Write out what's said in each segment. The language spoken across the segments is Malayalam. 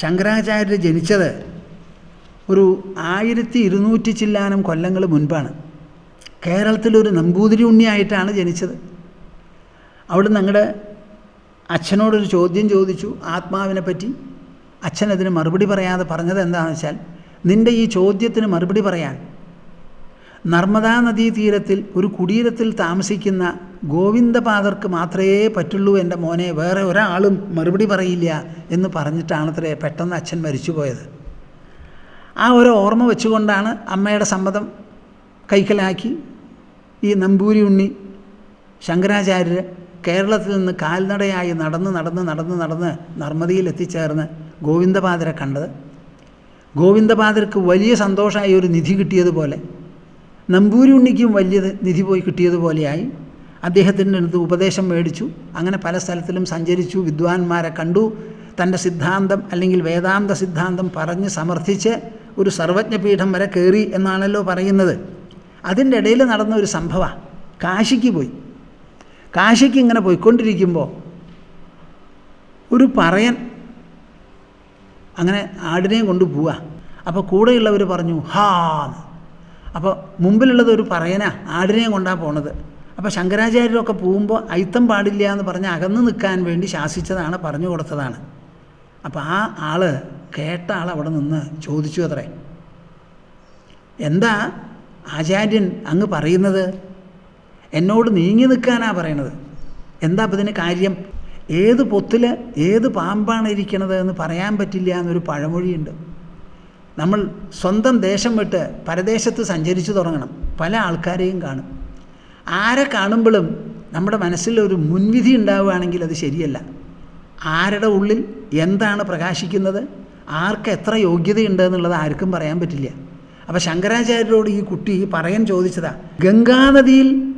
ശങ്കരാചാര്യർ ജനിച്ചത് ഒരു ആയിരത്തി ഇരുന്നൂറ്റി ചില്ലാനം കൊല്ലങ്ങൾ മുൻപാണ്. കേരളത്തിലൊരു നമ്പൂതിരി ഉണ്ണിയായിട്ടാണ് ജനിച്ചത്. അവിടെ ഞങ്ങളുടെ അച്ഛനോടൊരു ചോദ്യം ചോദിച്ചു ആത്മാവിനെ പറ്റി. അച്ഛൻ അതിന് മറുപടി പറയാതെ പറഞ്ഞത് എന്താണെന്ന് വെച്ചാൽ നിന്റെ ഈ ചോദ്യത്തിന് മറുപടി പറയാൻ നർമ്മദാ നദീതീരത്തിൽ ഒരു കുടീരത്തിൽ താമസിക്കുന്ന ഗോവിന്ദപാദർക്ക് മാത്രമേ പറ്റുള്ളൂ എന്റെ മോനെ വേറെ ഒരാളും മറുപടി പറയില്ല എന്ന് പറഞ്ഞിട്ടാണത്രേ പെട്ടെന്ന് അച്ഛൻ മരിച്ചു പോയത് ആ ഒരു ഓർമ്മ വെച്ചുകൊണ്ടാണ് അമ്മയുടെ സമ്മതം കൈക്കലാക്കി ഈ നമ്പൂരി ഉണ്ണി ശങ്കരാചാര്യർ കേരളത്തിൽ നിന്ന് കാൽനടയായി നടന്ന് നടന്ന് നടന്ന് നടന്ന് നർമ്മദിയിൽ എത്തിച്ചേർന്ന് ഗോവിന്ദപാദരെ കണ്ടത്. ഗോവിന്ദപാദർക്ക് വലിയ സന്തോഷമായി ഒരു നിധി കിട്ടിയതുപോലെ നമ്പൂരി ഉണ്ണിക്കും വലിയ നിധി പോയി കിട്ടിയതുപോലെയായി. അദ്ദേഹത്തിന്റെ അടുത്ത് ഉപദേശം മേടിച്ചു. അങ്ങനെ പല സ്ഥലത്തിലും സഞ്ചരിച്ചു. വിദ്വാൻമാരെ കണ്ടു. തന്റെ സിദ്ധാന്തം അല്ലെങ്കിൽ വേദാന്ത സിദ്ധാന്തം പറഞ്ഞ് സമർത്ഥിച്ച് ഒരു സർവജ്ഞപീഠം വരെ കയറി എന്നാണല്ലോ പറയുന്നത്. അതിന്റെ ഇടയിൽ നടന്ന ഒരു സംഭവമാണ് കാശിക്ക് പോയി. കാശിക്ക് ഇങ്ങനെ പോയിക്കൊണ്ടിരിക്കുമ്പോൾ ഒരു പറയൻ അങ്ങനെ ആടിനെയും കൊണ്ട് പോവുക. അപ്പോൾ കൂടെയുള്ളവർ പറഞ്ഞു ഹാ അപ്പോൾ മുമ്പിലുള്ളത് ഒരു പറയനാ ആടിനെയും കൊണ്ടാണ് പോണത്. അപ്പോൾ ശങ്കരാചാര്യരൊക്കെ പോകുമ്പോൾ അയിത്തം പാടില്ല എന്ന് പറഞ്ഞ് അകന്ന് നിൽക്കാൻ വേണ്ടി ശാസിച്ചതാണ് പറഞ്ഞു കൊടുത്തതാണ്. അപ്പോൾ ആ ആൾ കേട്ട ആൾ അവിടെ നിന്ന് ചോദിച്ചു അത്രേ. എന്താ ആചാര്യൻ അങ്ങ് പറയുന്നത്? എന്നോട് നീങ്ങി നിൽക്കാനാ പറയണത്. എന്താ അപ്പം ഇതിന് കാര്യം? ഏത് പൊത്തിൽ ഏത് പാമ്പാണ് ഇരിക്കണത് എന്ന് പറയാൻ പറ്റില്ല എന്നൊരു പഴമൊഴിയുണ്ട്. നമ്മൾ സ്വന്തം ദേശം വിട്ട് പരദേശത്ത് സഞ്ചരിച്ചു തുടങ്ങണം. പല ആൾക്കാരെയും കാണും. ആരെ കാണുമ്പോഴും നമ്മുടെ മനസ്സിൽ ഒരു മുൻവിധി ഉണ്ടാവുകയാണെങ്കിൽ അത് ശരിയല്ല. ആരുടെ ഉള്ളിൽ എന്താണ് പ്രകാശിക്കുന്നത്? ആർക്ക് എത്ര യോഗ്യതയുണ്ട് എന്നുള്ളത് ആർക്കും പറയാൻ പറ്റില്ല. അപ്പോൾ ശങ്കരാചാര്യരോട് ഈ കുട്ടി പറയാൻ ചോദിച്ചതാ ഗംഗാനദിയിൽ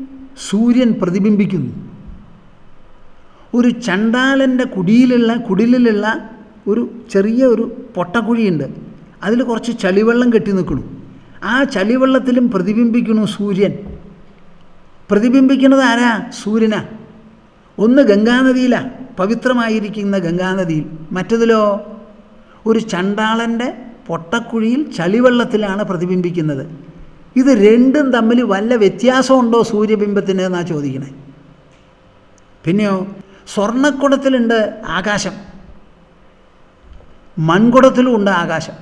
സൂര്യൻ പ്രതിബിംബിക്കുന്നു. ഒരു ചണ്ടാലന്റെ കുടിയിലുള്ള കുടിലിലുള്ള ഒരു ചെറിയ ഒരു പൊട്ടക്കുഴിയുണ്ട്. അതിൽ കുറച്ച് ചളിവെള്ളം കെട്ടി നിൽക്കണു ആ ചളിവെള്ളത്തിലും പ്രതിബിംബിക്കണു സൂര്യൻ. പ്രതിബിംബിക്കുന്നത് ആരാ? സൂര്യന. ഒന്ന് ഗംഗാനദിയിലാണ് പവിത്രമായിരിക്കുന്ന ഗംഗാനദിയിൽ. മറ്റതിലോ? ഒരു ചണ്ടാളന്റെ പൊട്ടക്കുഴിയിൽ ചളിവെള്ളത്തിലാണ് പ്രതിബിംബിക്കുന്നത്. ഇത് രണ്ടും തമ്മിൽ വല്ല വ്യത്യാസമുണ്ടോ സൂര്യബിംബത്തിന് എന്നാ ചോദിക്കണേ? പിന്നെയോ? സ്വർണക്കുടത്തിലുണ്ട് ആകാശം. മൺകുടത്തിലും ഉണ്ട് ആകാശം.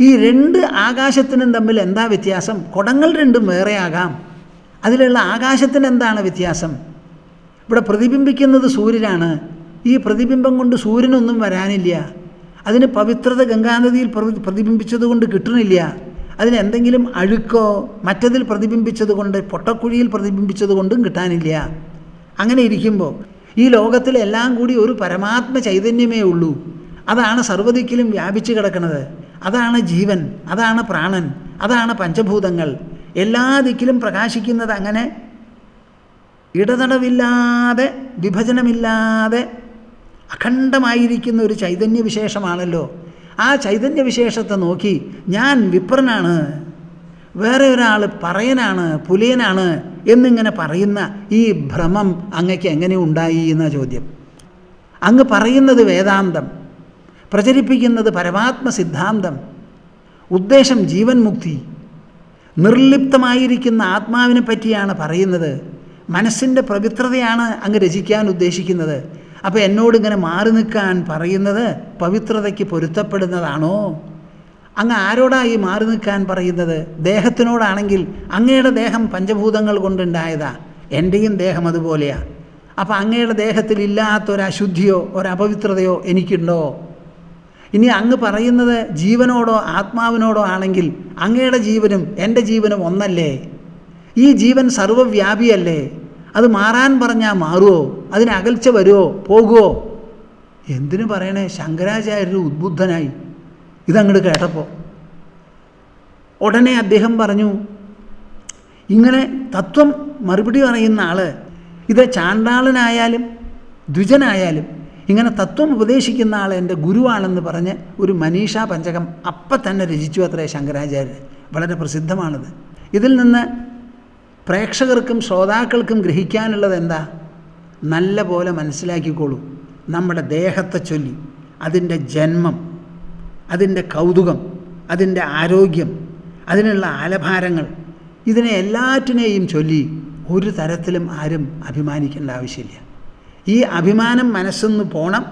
ഈ രണ്ട് ആകാശത്തിനും തമ്മിൽ എന്താ വ്യത്യാസം? കുടങ്ങൾ രണ്ടും വേറെ ആകാം. അതിലുള്ള ആകാശത്തിന് എന്താണ് വ്യത്യാസം? ഇവിടെ പ്രതിബിംബിക്കുന്നത് സൂര്യനാണ്. ഈ പ്രതിബിംബം കൊണ്ട് സൂര്യനൊന്നും വരാനില്ല. അതിന് പവിത്രത ഗംഗാനദിയിൽ പ്രതി പ്രതിബിംബിച്ചത് കൊണ്ട് കിട്ടണില്ല അതിനെന്തെങ്കിലും അഴുക്കോ മറ്റതിൽ പ്രതിബിംബിച്ചത് കൊണ്ട് പൊട്ടക്കുഴിയിൽ പ്രതിബിംബിച്ചത് കൊണ്ടും കിട്ടാനില്ല. അങ്ങനെ ഇരിക്കുമ്പോൾ ഈ ലോകത്തിലെല്ലാം കൂടി ഒരു പരമാത്മ ചൈതന്യമേ ഉള്ളൂ. അതാണ് സർവതിക്കിലും വ്യാപിച്ചു കിടക്കുന്നത്. അതാണ് ജീവൻ അതാണ് പ്രാണൻ അതാണ് പഞ്ചഭൂതങ്ങൾ. എല്ലാ ദിക്കിലും പ്രകാശിക്കുന്നത് അങ്ങനെ ഇടതടവില്ലാതെ വിഭജനമില്ലാതെ അഖണ്ഡമായിരിക്കുന്ന ഒരു ചൈതന്യ വിശേഷമാണല്ലോ ആ ചൈതന്യ വിശേഷത്തെ നോക്കി ഞാൻ വിപ്രനാണ് വേറെ ഒരാൾ പറയനാണ് പുലയനാണ് എന്നിങ്ങനെ പറയുന്ന ഈ ഭ്രമം അങ്ങക്ക് എങ്ങനെ ഉണ്ടായി എന്ന ചോദ്യം. അങ്ങ് പറയുന്നത് വേദാന്തം പ്രചരിപ്പിക്കുന്നത് പരമാത്മ സിദ്ധാന്തം ഉദ്ദേശം ജീവൻ മുക്തി നിർലിപ്തമായിരിക്കുന്ന ആത്മാവിനെ പറ്റിയാണ് പറയുന്നത്. മനസ്സിന്റെ പവിത്രതയാണ് അങ്ങ് രചിക്കാൻ ഉദ്ദേശിക്കുന്നത്. അപ്പോൾ എന്നോട് ഇങ്ങനെ മാറി നിൽക്കാൻ പറയുന്നത് പവിത്രതയ്ക്ക് പൊരുത്തപ്പെടുന്നതാണോ? അങ്ങ് ആരോടായി മാറി നിൽക്കാൻ പറയുന്നത്? ദേഹത്തിനോടാണെങ്കിൽ അങ്ങയുടെ ദേഹം പഞ്ചഭൂതങ്ങൾ കൊണ്ടുണ്ടായതാ. എന്റെയും ദേഹം അതുപോലെയാണ് അപ്പോൾ അങ്ങയുടെ ദേഹത്തിൽ ഇല്ലാത്തൊരു അശുദ്ധിയോ ഒരു അപവിത്രതയോ എനിക്കുണ്ടോ? ഇനി അങ്ങ് പറയുന്നത് ജീവനോടോ ആത്മാവിനോടോ ആണെങ്കിൽ അങ്ങയുടെ ജീവനും എന്റെ ജീവനും ഒന്നല്ലേ? ഈ ജീവൻ സർവവ്യാപിയല്ലേ അത് മാറാൻ പറഞ്ഞാൽ മാറുമോ അതിനെ അകൽച്ച വരുമോ പോകുമോ എന്തിനു പറയണേ? ശങ്കരാചാര്യർ ഉദ്ബുദ്ധനായി. ഇതങ്ങോട്ട് കേട്ടപ്പോൾ ഉടനെ അദ്ദേഹം പറഞ്ഞു ഇങ്ങനെ തത്വം മറുപടി പറയുന്ന ആൾ ഇത് ചാണ്ടാളനായാലും ദ്വിജനായാലും ഇങ്ങനെ തത്വം ഉപദേശിക്കുന്ന ആൾ എന്റെ ഗുരുവാണെന്ന് പറഞ്ഞ് ഒരു മനീഷാ പഞ്ചകം അപ്പം തന്നെ രചിച്ചു അത്രേ ശങ്കരാചാര്യർ. വളരെ പ്രസിദ്ധമാണത്. ഇതിൽ നിന്ന് പ്രേക്ഷകർക്കും ശ്രോതാക്കൾക്കും ഗ്രഹിക്കാനുള്ളത് എന്താ? നല്ല പോലെ മനസ്സിലാക്കിക്കോളൂ. നമ്മുടെ ദേഹത്തെ ചൊല്ലി അതിന്റെ ജന്മം അതിന്റെ കൗതുകം അതിന്റെ ആരോഗ്യം അതിനുള്ള ആലഭാരങ്ങൾ ഇതിനെ എല്ലാറ്റിനെയും ചൊല്ലി ഒരു തരത്തിലും ആരും അഭിമാനിക്കേണ്ട ആവശ്യമില്ല. ഈ അഭിമാനം മനസ്സെന്ന് പോണം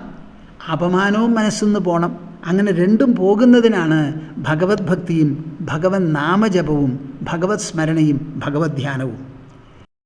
അപമാനവും മനസ്സെന്ന് പോണം. അങ്ങനെ രണ്ടും പോകുന്നതിനാണ് ഭഗവത് ഭക്തിയും ഭഗവത് നാമജപവും ഭഗവത് സ്മരണയും ഭഗവത് ധ്യാനവും.